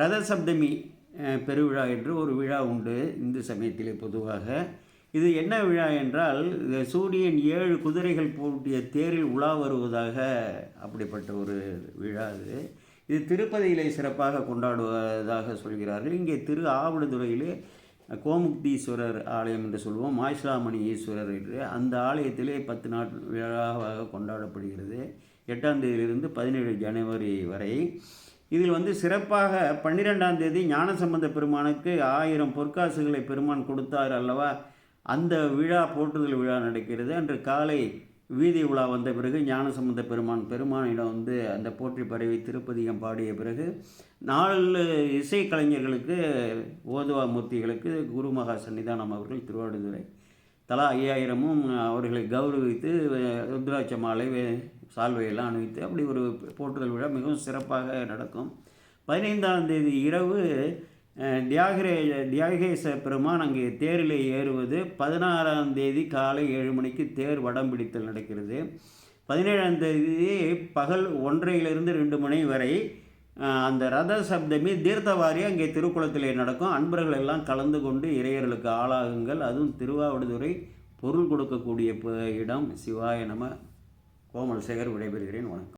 ரத சப்தமி பெருவிழா என்று ஒரு விழா உண்டு இந்து சமயத்திலே பொதுவாக. இது என்ன விழா என்றால் சூரியன் ஏழு குதிரைகள் பூட்டிய தேரில் உலா வருவதாக அப்படிப்பட்ட ஒரு விழா இது இது திருப்பதியிலே சிறப்பாக கொண்டாடுவதாக சொல்கிறார்கள். இங்கே திரு ஆவடுதுறையிலே கோமுக்தீஸ்வரர் ஆலயம் என்று சொல்வோம் மாய்ஸ்லாமணி ஈஸ்வரர் என்று. அந்த ஆலயத்திலே பத்து நாள் விழாவாக கொண்டாடப்படுகிறது. எட்டாம் தேதியிலிருந்து பதினேழு ஜனவரி வரை. இதில் வந்து சிறப்பாக பன்னிரெண்டாம் தேதி ஞானசம்பந்த பெருமானுக்கு ஆயிரம் பொற்காசுகளை பெருமான் கொடுத்தார் அல்லவா? அந்த விழா போற்றுதல் விழா நடக்கிறது. அன்று காலை வீதி உலா வந்த பிறகு ஞானசம்பந்த பெருமான் பெருமானிடம் வந்து அந்த போற்றி பரவி திருப்பதிகம் பாடிய பிறகு நாலு இசைக்கலைஞர்களுக்கு ஓதுவா மூர்த்திகளுக்கு குருமகா சன்னிதானம் அவர்கள் திருவாடுதுறை தலா ஐயாயிரமும் அவர்களை கௌரவித்து ருத்ராட்ச மாலை சால்வையெல்லாம் அணிவித்து அப்படி ஒரு போற்றுதல் விழா மிகவும் சிறப்பாக நடக்கும். பதினைந்தாம் தேதி இரவு அஹ், தியாகரே தியாகேச பெருமான் அங்கே தேரில் ஏறுவது. பதினாறாம் தேதி காலை ஏழு மணிக்கு தேர் வடம் பிடித்தல் நடக்கிறது. பதினேழாம் தேதி பகல் ஒன்றையிலிருந்து ரெண்டு மணி வரை அந்த ரத சப்தமி தீர்த்தவாரி அங்கே திருக்குளத்திலே நடக்கும். அன்பர்கள் எல்லாம் கலந்து கொண்டு இறையர்களுக்கு ஆளாகுங்கள். அதுவும் திருவாவடுதுறை பொருள் கொடுக்கக்கூடிய ப- இடம். சிவாய நம. கோமல் சேகர் விடைபெறுகிறேன். வணக்கம்.